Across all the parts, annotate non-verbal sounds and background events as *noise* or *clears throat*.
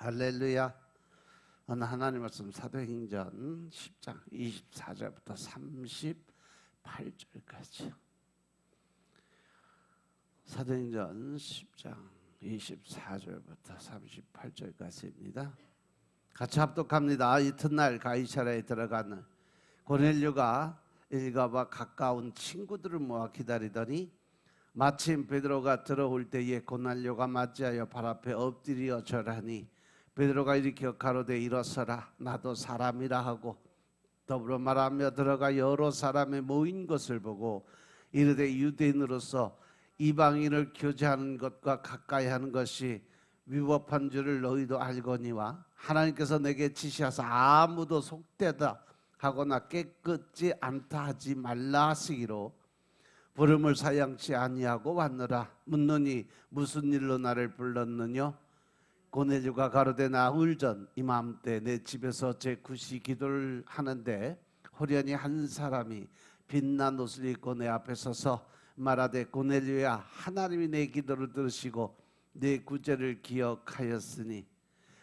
할렐루야. 오늘 하나님 말씀 사도행전 10장 24절부터 38절까지. 사도행전 10장 24절부터 38절까지입니다. 같이 합독합니다. 이튿날 가이사라에 들어가는 고넬료가 일가와 가까운 친구들을 모아 기다리더니 마침 베드로가 들어올 때에 고넬료가 맞이하여 발 앞에 엎드려 절하니 베드로가 일으켜 가로되 일어서라 나도 사람이라 하고 더불어 말하며 들어가 여러 사람의 모인 것을 보고 이르되 유대인으로서 이방인을 교제하는 것과 가까이 하는 것이 위법한 줄을 너희도 알거니와 하나님께서 내게 지시하사 아무도 속되다 하거나 깨끗지 않다 하지 말라 하시기로 부름을 사양치 아니하고 왔노라. 묻노니 무슨 일로 나를 불렀느냐 고넬류가 가로되 나 울전 이맘때 내 집에서 제 구시 기도를 하는데 호련히 한 사람이 빛난 옷을 입고 내 앞에 서서 말하되 고넬류야 하나님이 내 기도를 들으시고 내 구제를 기억하였으니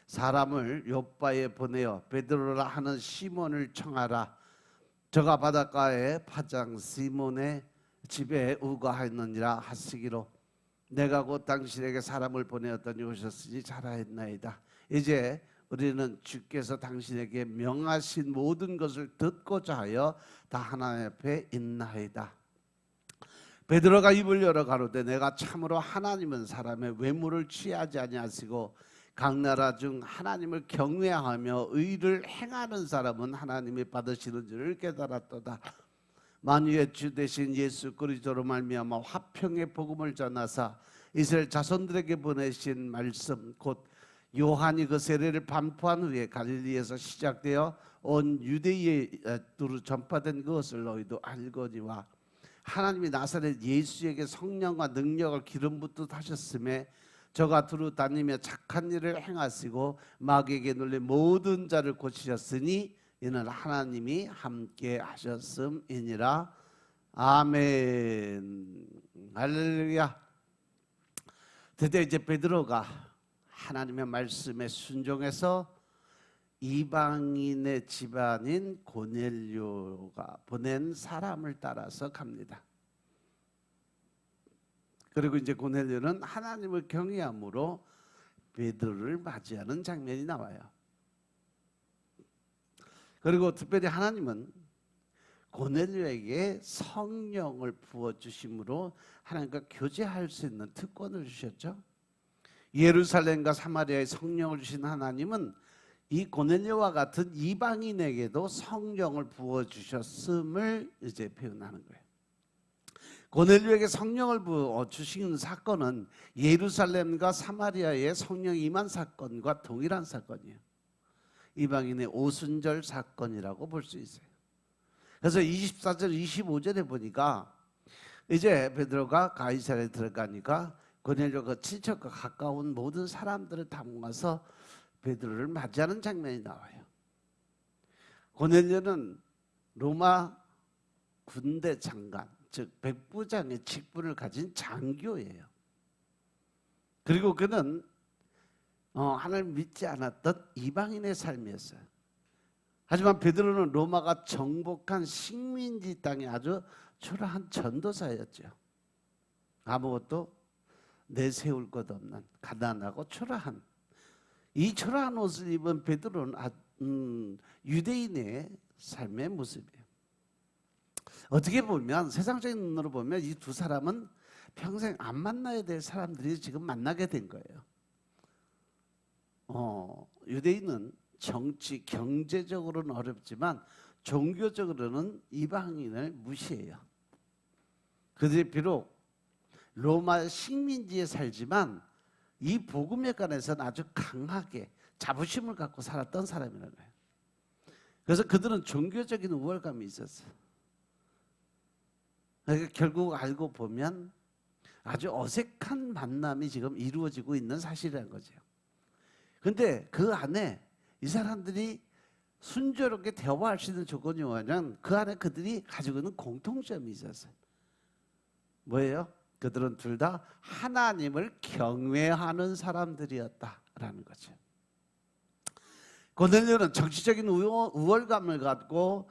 사람을 요바에 보내어 베드로라 하는 시몬을 청하라. 저가 바닷가에 파장 시몬의 집에 우거하였느니라 하시기로 내가 곧 당신에게 사람을 보내었더니 오셨으니 잘하였나이다. 이제 우리는 주께서 당신에게 명하신 모든 것을 듣고자 하여 다 하나님 앞에 있나이다. 베드로가 입을 열어 가로되 내가 참으로 하나님은 사람의 외모를 취하지 아니하시고 각 나라 중 하나님을 경외하며 의를 행하는 사람은 하나님이 받으시는 줄을 깨달았도다. 만유의 주 대신 예수 그리스도로 말미암아 화평의 복음을 전하사 이스라엘 자손들에게 보내신 말씀 곧 요한이 그 세례를 반포한 후에 갈릴리에서 시작되어 온 유대에 두루 전파된 것을 너희도 알거니와 하나님이 나사렛 예수에게 성령과 능력을 기름 붓듯 하셨음에 저가 두루 다니며 착한 일을 행하시고 마귀에게 눌린 모든 자를 고치셨으니 이는 하나님이 함께 하셨음이니라 아멘 할렐루야 드디어 이제 베드로가 하나님의 말씀에 순종해서 이방인의 집안인 고넬료가 보낸 사람을 따라서 갑니다. 그리고 이제 고넬료는 하나님을 경외함으로 베드로를 맞이하는 장면이 나와요. 그리고 특별히 하나님은 고넬료에게 성령을 부어 주심으로 하나님과 교제할 수 있는 특권을 주셨죠. 예루살렘과 사마리아에 성령을 주신 하나님은 이 고넬료와 같은 이방인에게도 성령을 부어 주셨음을 이제 표현하는 거예요. 고넬료에게 성령을 부어 주신 사건은 예루살렘과 사마리아의 성령 임한 사건과 동일한 사건이에요. 이방인의 오순절 사건이라고 볼 수 있어요. 그래서 24절 25절에 보니까 이제 베드로가 가이사랴에 들어가니까 고넬료가 친척과 가까운 모든 사람들을 다 모아서 베드로를 맞이하는 장면이 나와요. 고넬료는 로마 군대 장관, 즉 백부장의 직분을 가진 장교예요. 그리고 그는 어, 하나님 믿지 않았던 이방인의 삶이었어요. 하지만 베드로는 로마가 정복한 식민지 땅에 아주 초라한 전도사였죠. 아무것도 내세울 것 없는 가난하고 초라한 이 초라한 옷을 입은 베드로는 아, 음, 유대인의 삶의 모습이에요. 어떻게 보면 세상적인 눈으로 보면 이 두 사람은 평생 안 만나야 될 사람들이 지금 만나게 된 거예요. 어, 유대인은 정치 경제적으로는 어렵지만 종교적으로는 이방인을 무시해요. 그들이 비록 로마 식민지에 살지만 이 복음에 관해서는 아주 강하게 자부심을 갖고 살았던 사람이라는 거예요. 그래서 그들은 종교적인 우월감이 있었어요. 그러니까 결국 알고 보면 아주 어색한 만남이 지금 이루어지고 있는 사실이라는 거죠. 근데 그 안에 이 사람들이 순조롭게 대화할 수 있는 조건이 뭐냐면 그 안에 그들이 가지고 있는 공통점이 있었어요. 뭐예요? 그들은 둘 다 하나님을 경외하는 사람들이었다라는 거죠. 고넬료는 정치적인 우월- 우월감을 갖고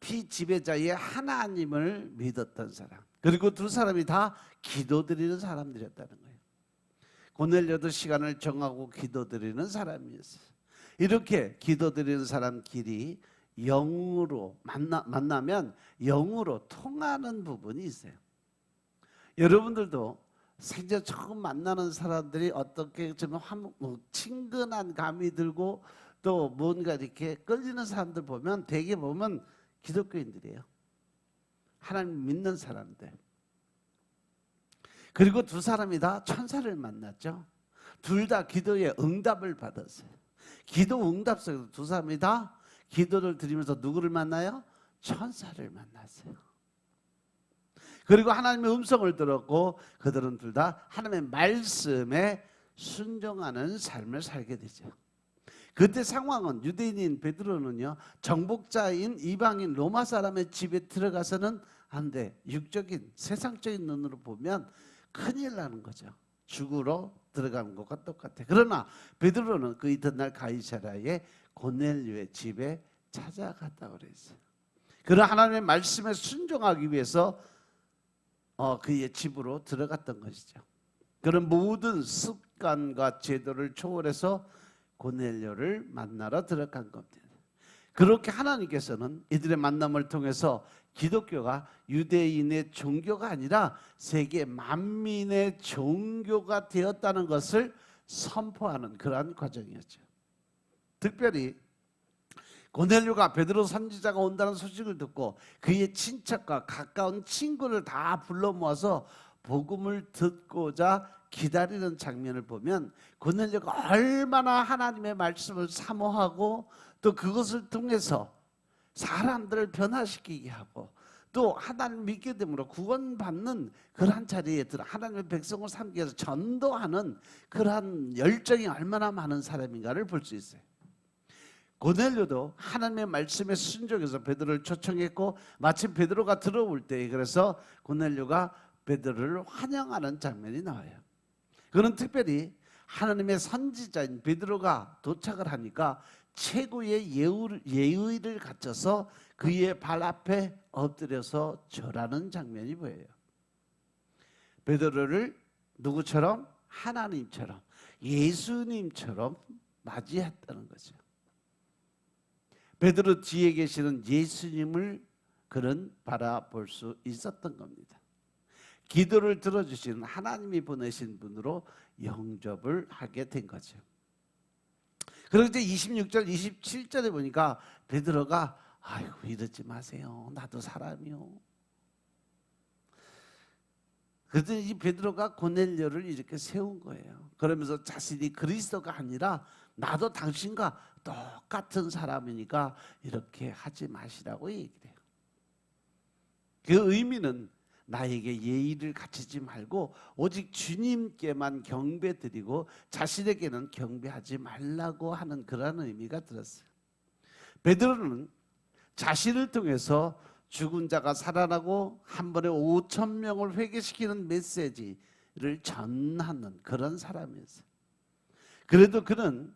피지배자의 하나님을 믿었던 사람. 그리고 두 사람이 다 기도드리는 사람들이었다는 거예요. 고넬료도 시간을 정하고 기도드리는 사람이었어요. 이렇게 기도드리는 사람끼리 영으로 만나 만나면 영으로 통하는 부분이 있어요. 여러분들도 생전 처음 만나는 사람들이 어떻게 좀 한- 뭐 친근한 감이 들고 또 뭔가 이렇게 끌리는 사람들 보면 대개 보면 기독교인들이에요. 하나님 믿는 사람들. 그리고 두 사람이 다 천사를 만났죠. 둘 다 기도의 응답을 받았어요. 기도 응답 속에서 두 사람이 다 기도를 드리면서 누구를 만나요? 천사를 만났어요. 그리고 하나님의 음성을 들었고 그들은 둘 다 하나님의 말씀에 순종하는 삶을 살게 되죠. 그때 상황은 유대인인 베드로는요 정복자인 이방인 로마 사람의 집에 들어가서는 안 돼. 육적인 세상적인 눈으로 보면 큰일 나는 거죠. 죽으러 들어가는 것과 똑같아. 그러나 베드로는 그 이튿날 가이사라의 고넬료의 집에 찾아갔다 그랬어요. 그런 하나님의 말씀에 순종하기 위해서 어, 그의 집으로 들어갔던 것이죠. 그런 모든 습관과 제도를 초월해서 고넬료를 만나러 들어간 겁니다. 그렇게 하나님께서는 이들의 만남을 통해서 기독교가 유대인의 종교가 아니라 세계 만민의 종교가 되었다는 것을 선포하는 그러한 과정이었죠. 특별히 고넬료가 베드로 선지자가 온다는 소식을 듣고 그의 친척과 가까운 친구를 다 불러 모아서 복음을 듣고자 기다리는 장면을 보면 고넬료가 얼마나 하나님의 말씀을 사모하고 또 그것을 통해서 사람들을 변화시키게 하고 또 하나님 믿게 됨으로 구원받는 그러한 자리에 들어 하나님의 백성을 삼기 위해서 전도하는 그러한 열정이 얼마나 많은 사람인가를 볼 수 있어요. 고넬료도 하나님의 말씀에 순종해서 베드로를 초청했고 마침 베드로가 들어올 때 그래서 고넬료가 베드로를 환영하는 장면이 나와요. 그는 특별히 하나님의 선지자인 베드로가 도착을 하니까 최고의 예의를 갖춰서 그의 발 앞에 엎드려서 절하는 장면이 보여요. 베드로를 누구처럼 하나님처럼 예수님처럼 맞이했다는 거죠. 베드로 뒤에 계시는 예수님을 그는 바라볼 수 있었던 겁니다. 기도를 들어주시는 하나님이 보내신 분으로 영접을 하게 된 거죠. 이제 26절, 27절에 보니까 베드로가 아이고 이러지 마세요. 나도 사람이요. 그랬더니 이 베드로가 고넬료를 이렇게 세운 거예요. 그러면서 자신이 그리스도가 아니라 나도 당신과 똑같은 사람이니까 이렇게 하지 마시라고 얘기를 해요. 그 의미는 나에게 예의를 갖추지 말고 오직 주님께만 경배드리고 자신에게는 경배하지 말라고 하는 그런 의미가 들었어요. 베드로는 자신을 통해서 죽은 자가 살아나고 한 번에 5천 명을 회개시키는 메시지를 전하는 그런 사람이었어요. 그래도 그는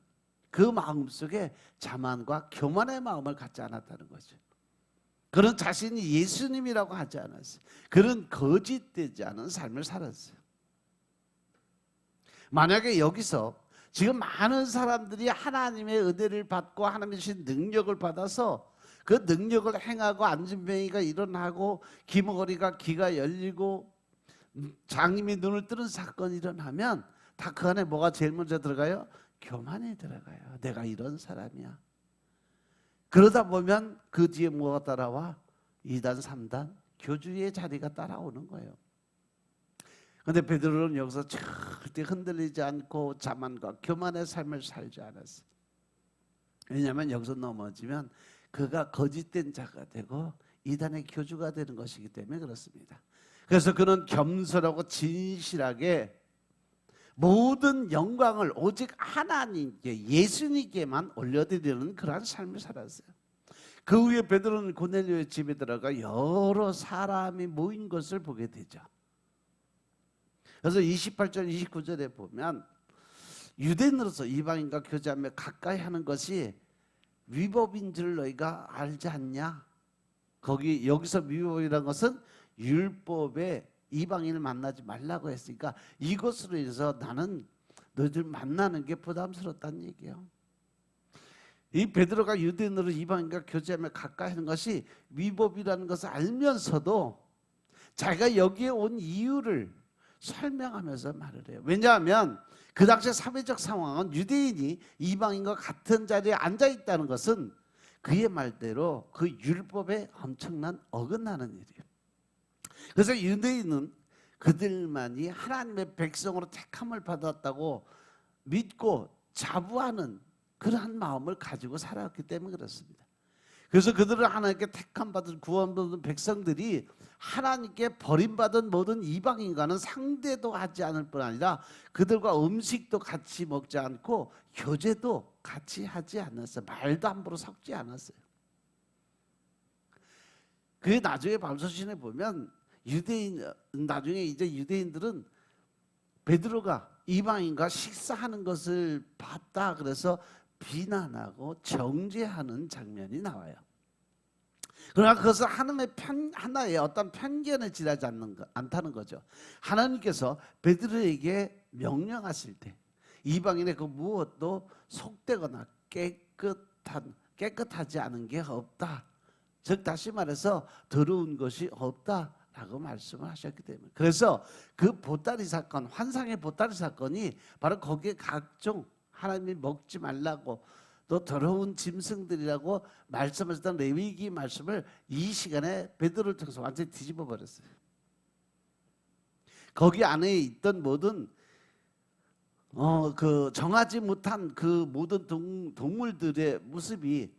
그 마음 속에 자만과 교만의 마음을 갖지 않았다는 거죠. 그는 자신이 예수님이라고 하지 않았어요. 그는 거짓되지 않은 삶을 살았어요. 만약에 여기서 지금 많은 사람들이 하나님의 은혜를 받고 하나님의 주신 능력을 받아서 그 능력을 행하고 안진뱅이가 일어나고 기머거리가 귀가 열리고 장님이 눈을 뜨는 사건이 일어나면 다 그 안에 뭐가 제일 먼저 들어가요? 교만이 들어가요. 내가 이런 사람이야. 그러다 보면 그 뒤에 뭐가 따라와? 2단, 3단 교주의 자리가 따라오는 거예요. 근데 베드로는 여기서 절대 흔들리지 않고 자만과 교만의 삶을 살지 않았어요. 왜냐하면 여기서 넘어지면 그가 거짓된 자가 되고 이단의 교주가 되는 것이기 때문에 그렇습니다. 그래서 그는 겸손하고 진실하게 모든 영광을 오직 하나님께 예수님께만 올려드리는 그러한 삶을 살았어요. 그 후에 베드로는 고넬료의 집에 들어가 여러 사람이 모인 것을 보게 되죠. 그래서 28절 29절에 보면 유대인으로서 이방인과 교제하며 가까이 하는 것이 위법인 줄 너희가 알지 않냐? 거기 여기서 위법이라는 것은 율법에 이방인을 만나지 말라고 했으니까 이것으로 인해서 나는 너희들 만나는 게 부담스럽다는 얘기예요. 이 베드로가 유대인으로 이방인과 교제하며 가까이 하는 것이 위법이라는 것을 알면서도 자기가 여기에 온 이유를 설명하면서 말을 해요. 왜냐하면 그 당시 사회적 상황은 유대인이 이방인과 같은 자리에 앉아 있다는 것은 그의 말대로 그 율법에 엄청난 어긋나는 일이에요. 그래서 유대인은 그들만이 하나님의 백성으로 택함을 받았다고 믿고 자부하는 그러한 마음을 가지고 살아왔기 때문에 그렇습니다. 그래서 그들은 하나님께 택함 받은 구원받은 백성들이 하나님께 버림받은 모든 이방인과는 상대도 하지 않을 뿐 아니라 그들과 음식도 같이 먹지 않고 교제도 같이 하지 않았어요. 말도 함부로 섞지 않았어요. 그 나중에 밤소신에 보면 유대인 나중에 이제 유대인들은 베드로가 이방인과 식사하는 것을 봤다 그래서 비난하고 정죄하는 장면이 나와요. 그러나 그것은 하나님의 편, 하나의 어떤 편견에 지나지 않는 거, 않다는 거죠. 하나님께서 베드로에게 명령하실 때 이방인의 그 무엇도 속되거나 깨끗한 깨끗하지 않은 게 없다. 즉 다시 말해서 더러운 것이 없다 라고 말씀을 하셨기 때문에 그래서 그 보따리 사건 환상의 보따리 사건이 바로 거기에 각종 하나님이 먹지 말라고 또 더러운 짐승들이라고 말씀하셨던 레위기 말씀을 이 시간에 베드로를 통해서 완전히 뒤집어 버렸어요. 거기 안에 있던 모든 어 그 정하지 못한 그 모든 동, 동물들의 모습이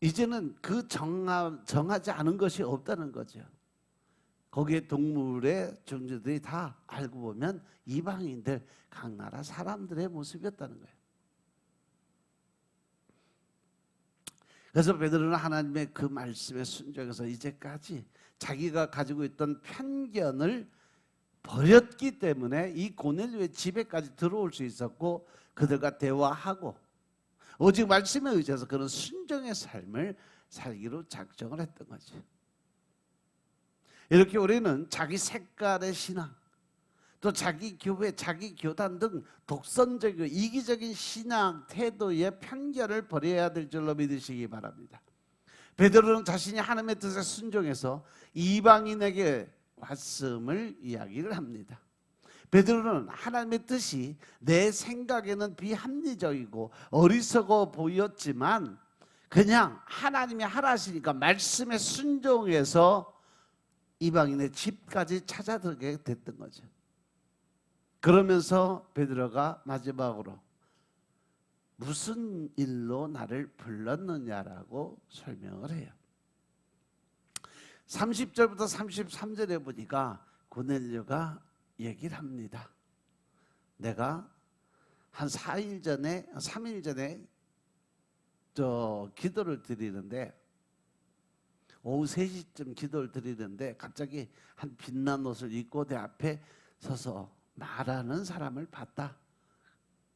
이제는 그 정하, 정하지 않은 것이 없다는 거죠. 거기에 동물의 존재들이 다 알고 보면 이방인들 각 나라 사람들의 모습이었다는 거예요. 그래서 베드로는 하나님의 그 말씀에 순종해서 이제까지 자기가 가지고 있던 편견을 버렸기 때문에 이 고넬료의 집에까지 들어올 수 있었고 그들과 대화하고 오직 말씀에 의지해서 그런 순종의 삶을 살기로 작정을 했던 거죠. 이렇게 우리는 자기 색깔의 신앙, 또 자기 교회, 자기 교단 등 독선적이고 이기적인 신앙 태도의 편견을 버려야 될 줄로 믿으시기 바랍니다. 베드로는 자신이 하나님의 뜻에 순종해서 이방인에게 왔음을 이야기를 합니다. 베드로는 하나님의 뜻이 내 생각에는 비합리적이고 어리석어 보였지만 그냥 하나님이 하라시니까 말씀에 순종해서 이방인의 집까지 찾아들게 됐던 거죠. 그러면서 베드로가 마지막으로 무슨 일로 나를 불렀느냐라고 설명을 해요. 30절부터 33절에 보니까 고넬료가 얘기를 합니다. 내가 한 4일 전에 3일 전에 저 기도를 드리는데 오후 3시쯤 기도를 드리는데 갑자기 한 빛난 옷을 입고 내 앞에 서서 말하는 사람을 봤다.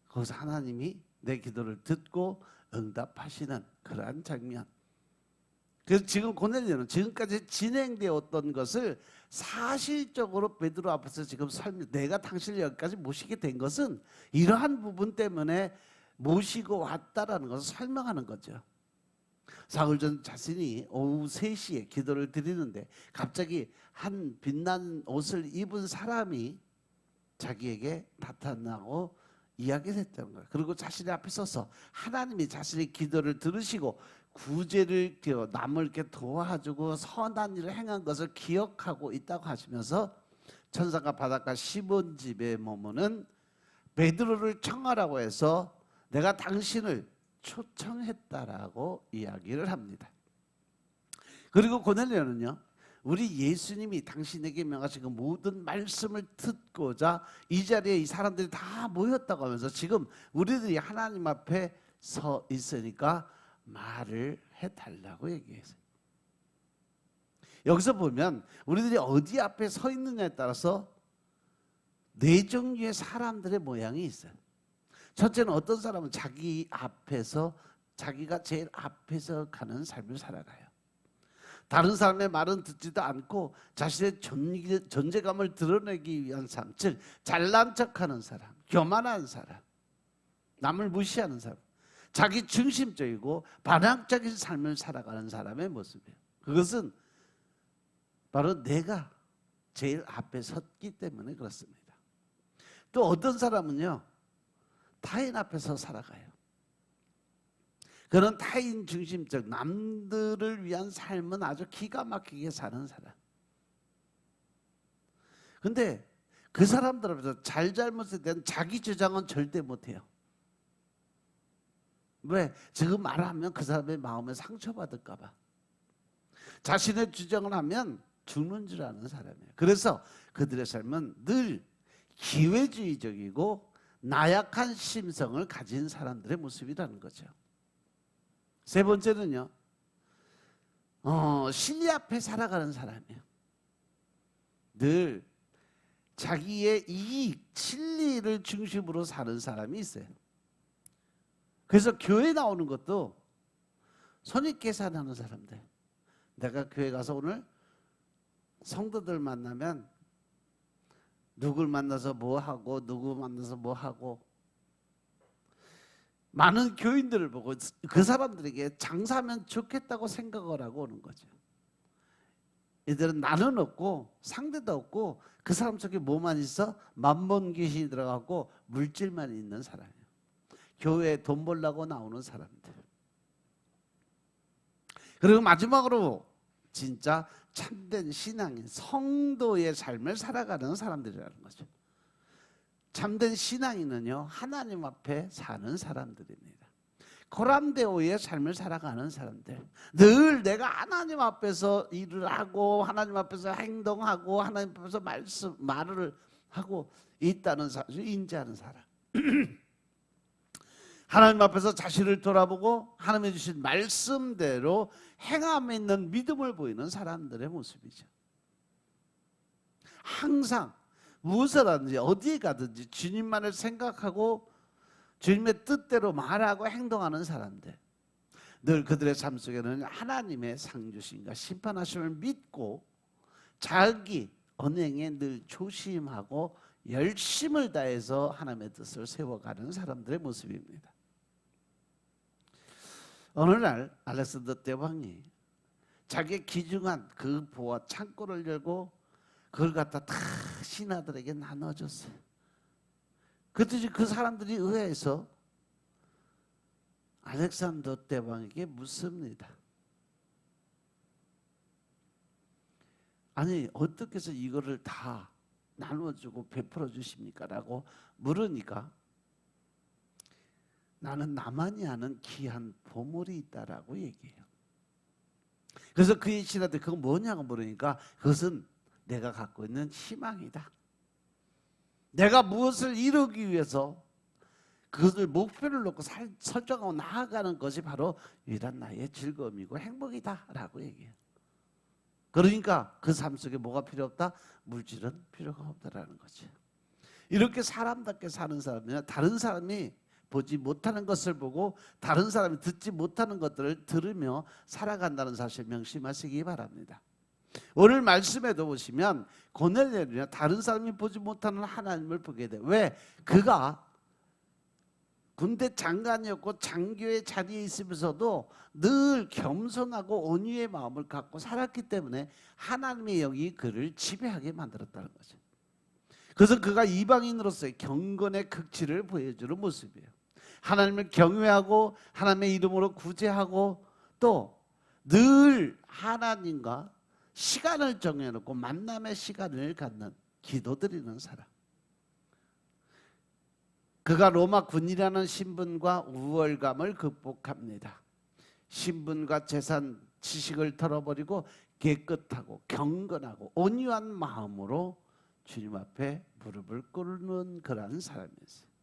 거기서 하나님이 내 기도를 듣고 응답하시는 그러한 장면. 그래서 지금 고넬료는 지금까지 진행되었던 것을 사실적으로 베드로 앞에서 지금 설명 내가 당신을 여기까지 모시게 된 것은 이러한 부분 때문에 모시고 왔다라는 것을 설명하는 거죠. 사흘 전 자신이 오후 3시에 기도를 드리는데 갑자기 한 빛난 옷을 입은 사람이 자기에게 나타나고 이야기를 했다는 거예요. 그리고 자신의 앞에 서서 하나님이 자신의 기도를 들으시고 구제를 남을 이렇게 도와주고 선한 일을 행한 것을 기억하고 있다고 하시면서 천사가 바닷가 시몬 집에 머무는 베드로를 청하라고 해서 내가 당신을 초청했다라고 이야기를 합니다. 그리고 고넬료는요. 우리 예수님이 당신에게 명하신 그 모든 말씀을 듣고자 이 자리에 이 사람들이 다 모였다고 하면서 지금 우리들이 하나님 앞에 서 있으니까 말을 해달라고 얘기했어요. 여기서 보면 우리들이 어디 앞에 서 있느냐에 따라서 네 종류의 사람들의 모양이 있어요. 첫째는 어떤 사람은 자기 앞에서 자기가 제일 앞에서 가는 삶을 살아가요. 다른 사람의 말은 듣지도 않고 자신의 존- 존재감을 드러내기 위한 삶, 즉 잘난 척하는 사람, 교만한 사람, 남을 무시하는 사람, 자기 중심적이고 반항적인 삶을 살아가는 사람의 모습이에요. 그것은 바로 내가 제일 앞에 섰기 때문에 그렇습니다. 또 어떤 사람은요, 타인 앞에서 살아가요. 그런 타인 중심적 남들을 위한 삶은 아주 기가 막히게 사는 사람. 근데 그 사람들 앞에서 잘잘못에 대한 자기 주장은 절대 못해요. 왜? 지금 말하면 그 사람의 마음에 상처받을까 봐. 자신의 주장을 하면 죽는 줄 아는 사람이에요. 그래서 그들의 삶은 늘 기회주의적이고 나약한 심성을 가진 사람들의 모습이라는 거죠. 세 번째는요, 어, 신리 앞에 살아가는 사람이에요. 늘 자기의 이익, 진리를 중심으로 사는 사람이 있어요. 그래서 교회 나오는 것도 손익 계산하는 사람들. 내가 교회 가서 오늘 성도들 만나면 누굴 만나서 뭐 하고 누구 만나서 뭐 하고 많은 교인들을 보고 그 사람들에게 장사하면 좋겠다고 생각을 하고 오는 거죠. 이들은 나는 없고 상대도 없고 그 사람 속에 뭐만 있어? 만본 귀신이 들어가고 물질만 있는 사람이에요. 교회에 돈 벌려고 나오는 사람들. 그리고 마지막으로 진짜 참된 신앙인 성도의 삶을 살아가는 사람들이라는 거죠. 참된 신앙인은요 하나님 앞에 사는 사람들입니다. 코람데오의 삶을 살아가는 사람들. 늘 내가 하나님 앞에서 일을 하고 하나님 앞에서 행동하고 하나님 앞에서 말씀 말을 하고 있다는 사실 인지하는 사람. *clears throat* 하나님 앞에서 자신을 돌아보고 하나님이 주신 말씀대로 행함에 있는 믿음을 보이는 사람들의 모습이죠. 항상 무엇을 하든지 어디에 가든지 주님만을 생각하고 주님의 뜻대로 말하고 행동하는 사람들. 늘 그들의 삶 속에는 하나님의 상주심과 심판하심을 믿고 자기 언행에 늘 조심하고 열심을 다해서 하나님의 뜻을 세워가는 사람들의 모습입니다. 어느 날 알렉산더 대왕이 자기 기중한 그 보화 창고를 열고 그걸 갖다 다 신하들에게 나눠줬어요. 그랬더니 그 사람들이 의해서 알렉산더 대왕에게 묻습니다. 아니 어떻게 해서 이거를 다 나눠주고 베풀어 주십니까? 라고 물으니까 나는 나만이 아는 귀한 보물이 있다라고 얘기해요. 그래서 그의 신한테 그거 뭐냐고 물으니까 그것은 내가 갖고 있는 희망이다. 내가 무엇을 이루기 위해서 그것을 목표를 놓고 살, 설정하고 나아가는 것이 바로 유일한 나의 즐거움이고 행복이다라고 얘기해요. 그러니까 그 삶 속에 뭐가 필요 없다? 물질은 필요가 없다라는 거죠. 이렇게 사람답게 사는 사람이나 다른 사람이 보지 못하는 것을 보고 다른 사람이 듣지 못하는 것들을 들으며 살아간다는 사실 명심하시기 바랍니다. 오늘 말씀에도 보시면 고넬레나 다른 사람이 보지 못하는 하나님을 보게 돼. 왜? 그가 군대 장관이었고 장교의 자리에 있으면서도 늘 겸손하고 온유의 마음을 갖고 살았기 때문에 하나님의 영이 그를 지배하게 만들었다는 거죠. 그래서 그가 이방인으로서의 경건의 극치를 보여주는 모습이에요. 하나님을 경외하고 하나님의 이름으로 구제하고 또 늘 하나님과 시간을 정해놓고 만남의 시간을 갖는 기도드리는 사람. 그가 로마 군이라는 신분과 우월감을 극복합니다. 신분과 재산, 지식을 털어버리고 깨끗하고 경건하고 온유한 마음으로 주님 앞에 무릎을 꿇는 그러한 사람이었어요.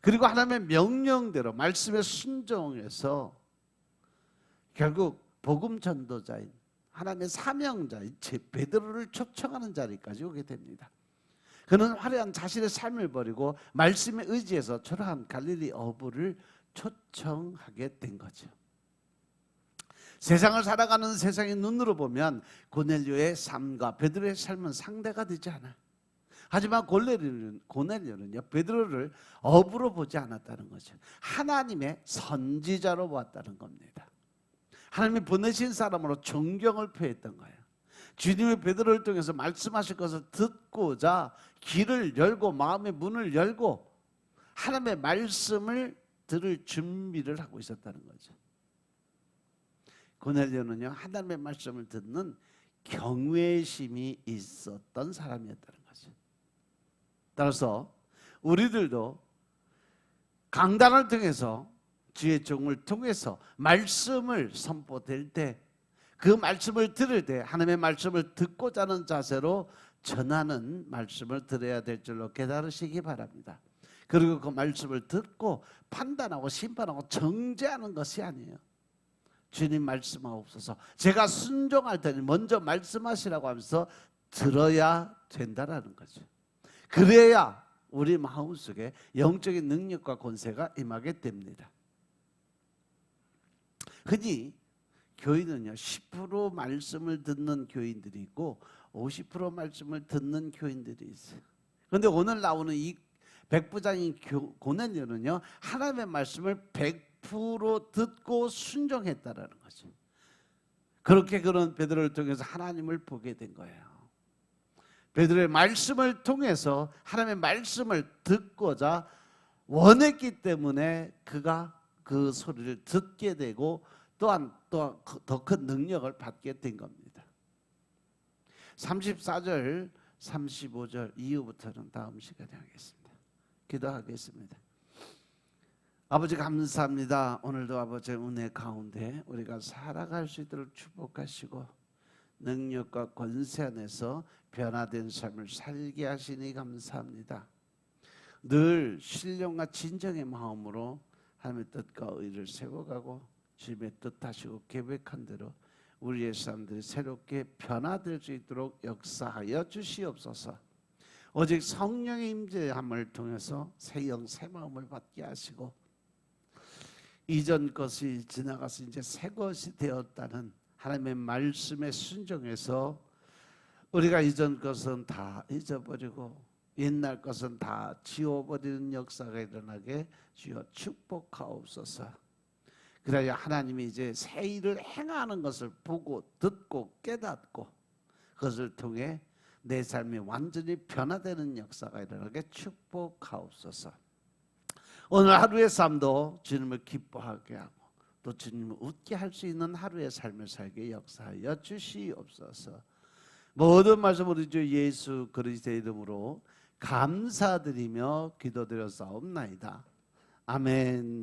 그리고 하나님의 명령대로 말씀에 순종해서 결국 복음 전도자인 하나님의 사명자인 제 베드로를 초청하는 자리까지 오게 됩니다. 그는 화려한 자신의 삶을 버리고 말씀에 의지해서 초라한 갈릴리 어부를 초청하게 된 거죠. 세상을 살아가는 세상의 눈으로 보면 고넬료의 삶과 베드로의 삶은 상대가 되지 않아. 하지만 고넬료는, 고넬료는요 베드로를 어부로 보지 않았다는 거죠. 하나님의 선지자로 보았다는 겁니다. 하나님이 보내신 사람으로 존경을 표했던 거예요. 주님의 베드로를 통해서 말씀하실 것을 듣고자 길을 열고 마음의 문을 열고 하나님의 말씀을 들을 준비를 하고 있었다는 거죠. 고넬료는요 하나님의 말씀을 듣는 경외심이 있었던 사람이었다는. 따라서 우리들도 강단을 통해서 주의 종을 통해서 말씀을 선포될 때 그 말씀을 들을 때 하나님의 말씀을 듣고자 하는 자세로 전하는 말씀을 들어야 될 줄로 깨달으시기 바랍니다. 그리고 그 말씀을 듣고 판단하고 심판하고 정죄하는 것이 아니에요. 주님 말씀하옵소서. 제가 순종할 테니 먼저 말씀하시라고 하면서 들어야 된다라는 거죠. 그래야 우리 마음속에 영적인 능력과 권세가 임하게 됩니다. 흔히 교인은요 10% 말씀을 듣는 교인들이 있고 50% 말씀을 듣는 교인들이 있어요. 그런데 오늘 나오는 이 백부장인 고넬료는요 하나님의 말씀을 100% 듣고 순종했다라는 거죠. 그렇게 그런 베드로를 통해서 하나님을 보게 된 거예요. 베드로의 말씀을 통해서 하나님의 말씀을 듣고자 원했기 때문에 그가 그 소리를 듣게 되고 또한 또 더 큰 능력을 받게 된 겁니다. 34절, 35절 이후부터는 다음 시간에 하겠습니다. 기도하겠습니다. 아버지 감사합니다. 오늘도 아버지 은혜 가운데 우리가 살아갈 수 있도록 축복하시고 능력과 권세 안에서 변화된 삶을 살게 하시니 감사합니다. 늘 신령과 진정의 마음으로 하나님의 뜻과 의를 세워가고 주님의 뜻하시고 계획한 대로 우리의 삶들이 새롭게 변화될 수 있도록 역사하여 주시옵소서. 오직 성령의 임재함을 통해서 새 영 새 마음을 받게 하시고 이전 것이 지나가서 이제 새 것이 되었다는 하나님의 말씀에 순종해서 우리가 이전 것은 다 잊어버리고 옛날 것은 다 지워버리는 역사가 일어나게 주여 축복하옵소서. 그래야 하나님이 이제 새 일을 행하는 것을 보고 듣고 깨닫고 그것을 통해 내 삶이 완전히 변화되는 역사가 일어나게 축복하옵소서. 오늘 하루의 삶도 주님을 기뻐하게 하고 또 주님을 웃게 할 수 있는 하루의 삶을 살게 역사하여 주시옵소서. 모든 말씀 우리 주 예수 그리스도의 이름으로 감사드리며 기도드렸사옵나이다. 아멘.